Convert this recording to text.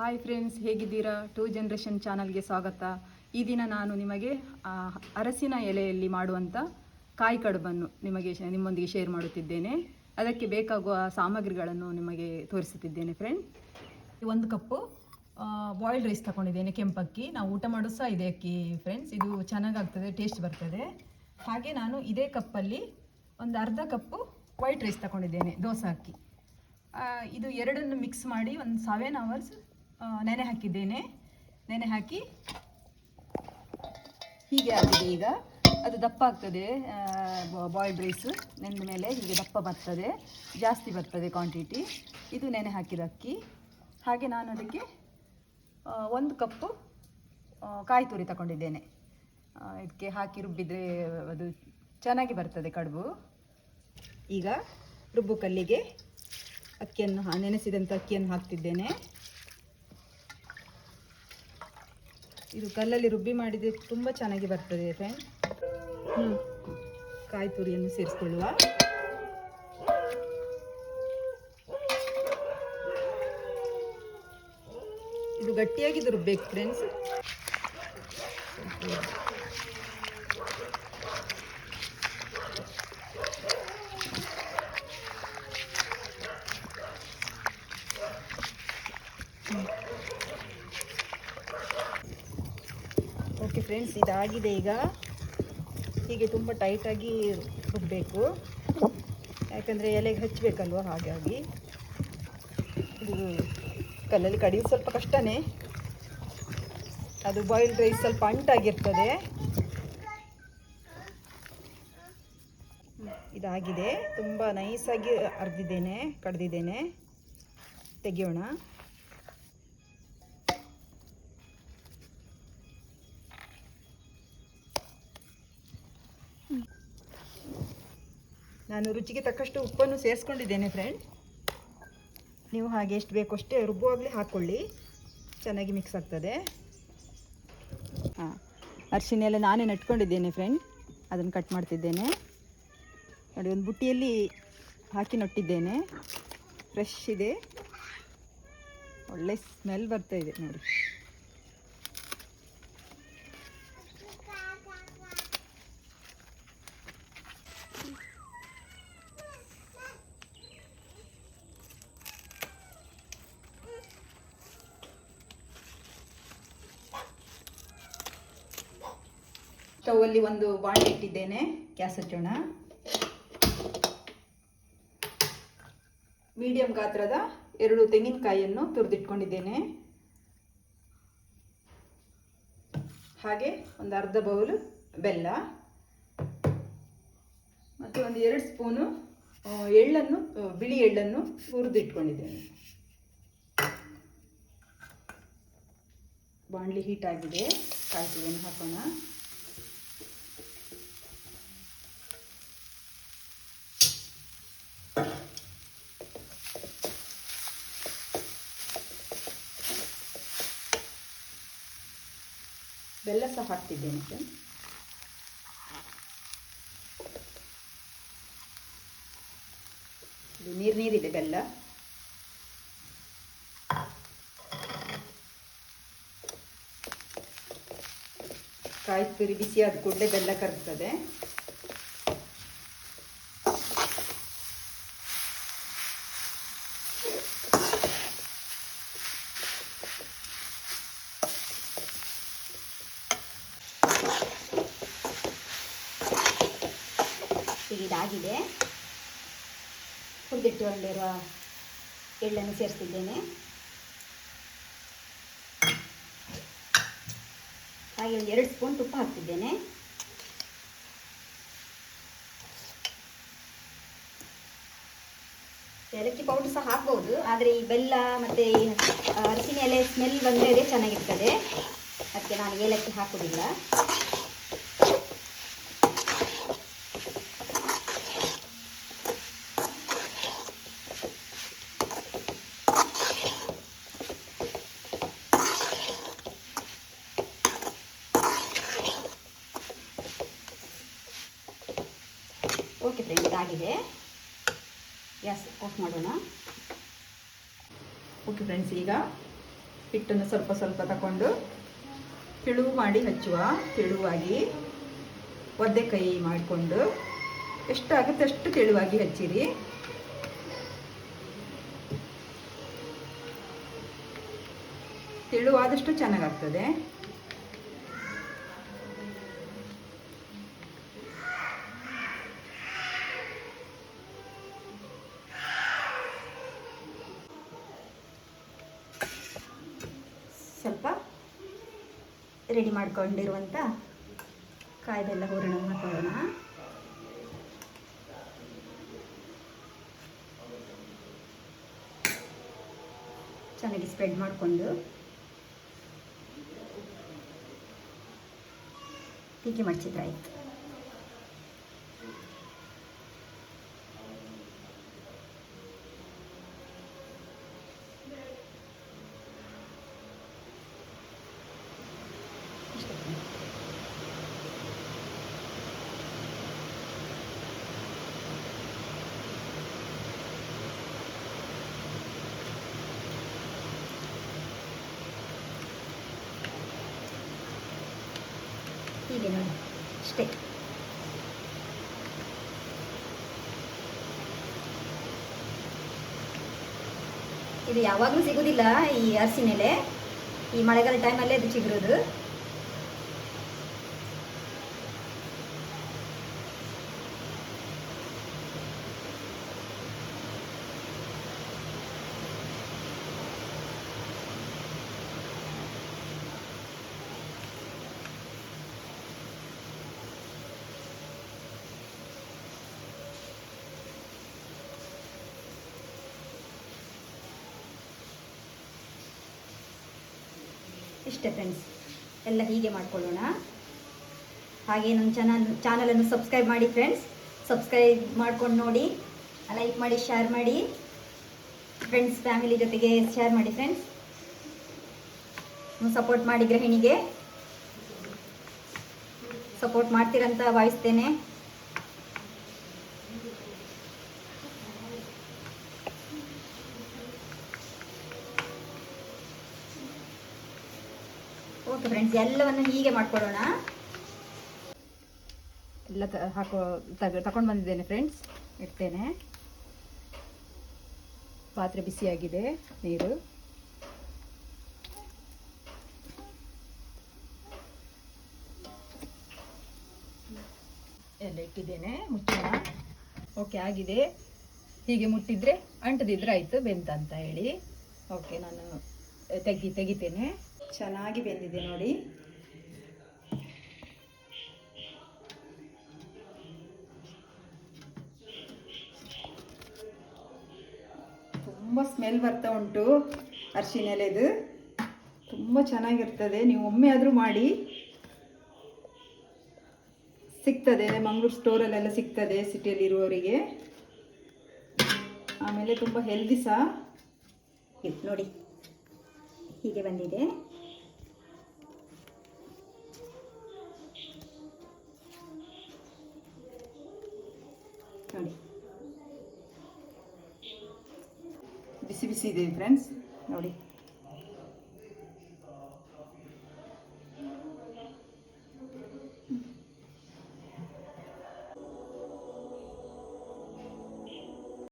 Hi friends ಹೇಗಿದ್ದೀರಾ? Two generation ಚಾನಲ್ಗೆ ಸ್ವಾಗತ. ಈ ದಿನ ನಾನು ನಿಮಗೆ ಅರಸಿನ ಎಲೆಯಲ್ಲಿ ಮಾಡುವಂಥ ಕಾಯಿ ಕಡುಬನ್ನು ನಿಮಗೆ ನಿಮ್ಮೊಂದಿಗೆ ಶೇರ್ ಮಾಡುತ್ತಿದ್ದೇನೆ. ಅದಕ್ಕೆ ಬೇಕಾಗುವ ಸಾಮಗ್ರಿಗಳನ್ನು ನಿಮಗೆ ತೋರಿಸುತ್ತಿದ್ದೇನೆ ಫ್ರೆಂಡ್ ಒಂದು ಕಪ್ಪು ಬಾಯ್ಲ್ಡ್ ರೈಸ್ ತಗೊಂಡಿದ್ದೇನೆ ಕೆಂಪಕ್ಕಿ. ನಾವು ಊಟ ಮಾಡೋದು ಸಹ ಇದೆ ಅಕ್ಕಿ ಫ್ರೆಂಡ್ಸ್ ಇದು ಚೆನ್ನಾಗಾಗ್ತದೆ ಟೇಸ್ಟ್ ಬರ್ತದೆ. ಹಾಗೆ ನಾನು ಇದೇ ಕಪ್ಪಲ್ಲಿ ಒಂದು ಅರ್ಧ ಕಪ್ಪು ವೈಟ್ ರೈಸ್ ತಗೊಂಡಿದ್ದೇನೆ, ದೋಸೆ ಅಕ್ಕಿ. ಇದು ಎರಡನ್ನು ಮಿಕ್ಸ್ ಮಾಡಿ ಒಂದು ಸೆವೆನ್ ಅವರ್ಸ್ ನೆನೆ ಹಾಕಿದ್ದೇನೆ. ನೆನೆ ಹಾಕಿ ಹೀಗೆ ಆಗಿದೆ ಈಗ. ಅದು ದಪ್ಪ ಆಗ್ತದೆ ಬಾಯ್ಲ್ಡ್ ರೈಸ್ ನೆಂದ ಮೇಲೆ ಹೀಗೆ ದಪ್ಪ ಬರ್ತದೆ, ಜಾಸ್ತಿ ಬರ್ತದೆ ಕ್ವಾಂಟಿಟಿ ಇದು ನೆನೆ ಹಾಕಿದ ಅಕ್ಕಿ. ಹಾಗೆ ನಾನು ಅದಕ್ಕೆ ಒಂದು ಕಪ್ಪು ಕಾಯಿ ತುರಿ ತಗೊಂಡಿದ್ದೇನೆ. ಇದಕ್ಕೆ ಹಾಕಿ ರುಬ್ಬಿದರೆ ಅದು ಚೆನ್ನಾಗಿ ಬರ್ತದೆ ಕಡುಬು. ಈಗ ರುಬ್ಬು ಕಲ್ಲಿಗೆ ಅಕ್ಕಿಯನ್ನು ನೆನೆಸಿದಂಥ ಅಕ್ಕಿಯನ್ನು ಹಾಕ್ತಿದ್ದೇನೆ. ಇದು ಕಲ್ಲಲ್ಲಿ ರುಬ್ಬಿ ಮಾಡಿದರೆ ತುಂಬ ಚೆನ್ನಾಗಿ ಬರ್ತದೆ ಫ್ರೆಂಡ್ ಕಾಯಿ ತುರಿಯನ್ನು ಸೇರಿಸ್ಕೊಳ್ಳುವ. ಇದು ಗಟ್ಟಿಯಾಗಿದ್ದು ರುಬ್ಬೇಕು ಫ್ರೆಂಡ್ಸ್ ಓಕೆ ಫ್ರೆಂಡ್ಸ್ ಇದಾಗಿದೆ ಈಗ. ಹೀಗೆ ತುಂಬ ಟೈಟಾಗಿ ರುಬ್ಬಬೇಕು ಯಾಕಂದರೆ ಎಲೆಗೆ ಹಚ್ಚಬೇಕಲ್ವ ಹಾಗಾಗಿ. ಇದು ಕಲ್ಲಲ್ಲಿ ಕಡಿಯೋದು ಸ್ವಲ್ಪ ಕಷ್ಟನೇ. ಅದು ಬಾಯ್ಲ್ಡ್ ರೈಸ್ ಸ್ವಲ್ಪ ಅಂಟಾಗಿರ್ತದೆ. ಇದಾಗಿದೆ. ತುಂಬ ನೈಸಾಗಿ ಅರ್ದಿದ್ದೇನೆ, ಕಡ್ದಿದ್ದೇನೆ. ತೆಗೆಯೋಣ. ನಾನು ರುಚಿಗೆ ತಕ್ಕಷ್ಟು ಉಪ್ಪನ್ನು ಸೇರಿಸ್ಕೊಂಡಿದ್ದೇನೆ ಫ್ರೆಂಡ್ ನೀವು ಹಾಗೆ ಎಷ್ಟು ಬೇಕು ಅಷ್ಟೇ ರುಬ್ಬುವಾಗಲೇ ಹಾಕ್ಕೊಳ್ಳಿ ಚೆನ್ನಾಗಿ ಮಿಕ್ಸ್ ಆಗ್ತದೆ. ಹಾಂ ಅರಿಶಿನ ಎಲ್ಲ ನಾನೇ ನಟ್ಕೊಂಡಿದ್ದೇನೆ ಫ್ರೆಂಡ್ ಅದನ್ನು ಕಟ್ ಮಾಡ್ತಿದ್ದೇನೆ. ನೋಡಿ, ಒಂದು ಬುಟ್ಟಿಯಲ್ಲಿ ಹಾಕಿ ನಟ್ಟಿದ್ದೇನೆ. ಫ್ರೆಶ್ ಇದೆ. ಒಳ್ಳೆ ಸ್ಮೆಲ್ ಬರ್ತಾ ಇದೆ ನೋಡಿ. ಸ್ಟೌವಲ್ಲಿ ಒಂದು ಬಾಣಲೆ ಇಟ್ಟಿದ್ದೇನೆ. ಗ್ಯಾಸ್ ಹಚ್ಚೋಣ. ಮೀಡಿಯಂ ಗಾತ್ರದ ಎರಡು ತೆಂಗಿನಕಾಯಿಯನ್ನು ತುರಿದಿಟ್ಕೊಂಡಿದ್ದೇನೆ. ಹಾಗೆ ಒಂದು ಅರ್ಧ ಬೌಲ್ ಬೆಲ್ಲ ಮತ್ತು ಒಂದು ಎರಡು ಸ್ಪೂನು ಎಳ್ಳನ್ನು ಬಿಳಿ ಎಳ್ಳನ್ನು ಹುರಿದಿಟ್ಕೊಂಡಿದ್ದೇನೆ ಬಾಣಲಿ ಹೀಟ್ ಆಗಿದೆ. ಕಾಯಿ ತುರಿಯನ್ನು ಹಾಕೋಣ. ಬೆಲ್ಲ ಸಹ ಹಾಕ್ತಿದ್ದೇನೆ ಫ್ರೆಂಡ್ ಇದು ನೀರು ನೀರಿದೆ ಬೆಲ್ಲ. ಕಾಯಿ ತುರಿ ಆದ ಕೂಡಲೇ ಬೆಲ್ಲ ಕರಗ್ತದೆ. ಇದಾಗಿದೆ ಹುರಿದಿಟ್ಟುಕೊಂಡಿರುವ ಎಳ್ಳನ್ನು ಸೇರಿಸ್ತಿದ್ದೇನೆ ಹಾಗೆ ಒಂದು ಎರಡು ಸ್ಪೂನ್ ತುಪ್ಪ ಹಾಕ್ತಿದ್ದೇನೆ. ಏಲಕ್ಕಿ ಪೌಡರ್ ಸಹ ಹಾಕ್ಬೋದು, ಆದರೆ ಈ ಬೆಲ್ಲ ಮತ್ತು ಈ ಅರಸಿನ ಎಲೆ ಸ್ಮೆಲ್ ಬಂದರೆ ಚೆನ್ನಾಗಿರ್ತದೆ. ಅದಕ್ಕೆ ನಾನು ಏಲಕ್ಕಿ ಹಾಕೋದಿಲ್ಲ ಫ್ರೆಂಡ್ ಇದಾಗಿದೆ. ಗ್ಯಾಸ್ ಆಫ್ ಮಾಡೋಣ. ಓಕೆ ಫ್ರೆಂಡ್ಸ್ ಈಗ ಹಿಟ್ಟನ್ನು ಸ್ವಲ್ಪ ಸ್ವಲ್ಪ ತಗೊಂಡು ತೆಳುವು ಮಾಡಿ ಹಚ್ಚುವ, ತೆಳುವಾಗಿ ಒದ್ದೆ ಕೈ ಮಾಡಿಕೊಂಡು ಎಷ್ಟಾಗುತ್ತೆ ಅಷ್ಟು ತೆಳುವಾಗಿ ಹಚ್ಚಿರಿ. ತೆಳುವಾದಷ್ಟು ಚೆನ್ನಾಗಾಗ್ತದೆ. ರೆಡಿ ಮಾಡ್ಕೊಂಡಿರುವಂಥ ಕಾಯ್ದೆಲ್ಲ ಹೂರಣ ಹಾಕೋಣ ಚೆನ್ನಾಗಿ ಸ್ಪ್ರೆಡ್ ಮಾಡಿಕೊಂಡು. ಟೀಕೆ ಮಾಡಿಸಿದ್ರೆ ಆಯಿತು. ಹೀಗೆ ನೋಡಿ ಅಷ್ಟೇ. ಇದು ಯಾವಾಗಲೂ ಸಿಗುದಿಲ್ಲ ಈ ಅರಸಿನೆಲೆ ಈ ಮಳೆಗಾಲ ಟೈಮಲ್ಲೇ ಅದು ಚಿಗುರೋದು. ಇಷ್ಟೇ ಫ್ರೆಂಡ್ಸ್ ಎಲ್ಲ ಹೀಗೆ ಮಾಡ್ಕೊಳ್ಳೋಣ. ಹಾಗೆ ನನ್ನ ಚಾನಲ್ ಚಾನಲನ್ನು ಸಬ್ಸ್ಕ್ರೈಬ್ ಮಾಡಿ ಫ್ರೆಂಡ್ಸ್ ಸಬ್ಸ್ಕ್ರೈಬ್ ಮಾಡ್ಕೊಂಡು ನೋಡಿ. ಲೈಕ್ ಮಾಡಿ ಶೇರ್ ಮಾಡಿ. ಫ್ರೆಂಡ್ಸ್ ಫ್ಯಾಮಿಲಿ ಜೊತೆಗೆ ಶೇರ್ ಮಾಡಿ ಫ್ರೆಂಡ್ಸ್ ಸಪೋರ್ಟ್ ಮಾಡಿ ಗೃಹಿಣಿಗೆ. ಸಪೋರ್ಟ್ ಮಾಡ್ತೀರಂತ ಭಾವಿಸ್ತೇನೆ. ಓಕೆ ಫ್ರೆಂಡ್ಸ್ ಎಲ್ಲವನ್ನು ಹೀಗೆ ಮಾಡ್ಕೊಳ್ಳೋಣ. ಎಲ್ಲ ಹಾಕೋ, ತಗ, ತಗೊಂಡು ಬಂದಿದ್ದೇನೆ ಫ್ರೆಂಡ್ಸ್ ಇಡ್ತೇನೆ. ಪಾತ್ರೆ ಬಿಸಿಯಾಗಿದೆ ನೀರು. ಎಲ್ಲ ಇಟ್ಟಿದ್ದೇನೆ, ಮುಚ್ಚೋಣ. ಓಕೆ, ಆಗಿದೆ. ಹೀಗೆ ಮುಟ್ಟಿದ್ರೆ ಅಂಟದಿದ್ರೆ ಆಯಿತು, ಬೆಂತ ಅಂತ ಹೇಳಿ. ಓಕೆ, ನಾನು ತೆಗಿ ತೆಗಿತೇನೆ. ಚೆನ್ನಾಗಿ ಬೆಂದಿದೆ ನೋಡಿ. ತುಂಬ ಸ್ಮೆಲ್ ಬರ್ತಾ ಉಂಟು ಅರಿಶಿನ ಎಲೆದು ತುಂಬ ಚೆನ್ನಾಗಿರ್ತದೆ. ನೀವು ಒಮ್ಮೆ ಆದರೂ ಮಾಡಿ. ಸಿಗ್ತದೆ ಮಂಗ್ಳೂರು ಸ್ಟೋರಲ್ಲೆಲ್ಲ ಸಿಗ್ತದೆ ಸಿಟಿಯಲ್ಲಿರುವವರಿಗೆ. ಆಮೇಲೆ ತುಂಬ ಹೆಲ್ದಿ ಸಹ ಇದು ನೋಡಿ, ಹೀಗೆ ಬಂದಿದೆ. ನೋಡಿ. ಬಿಸಿ ಬಿಸಿ ಇದೆ ಫ್ರೆಂಡ್ಸ್ ನೋಡಿ.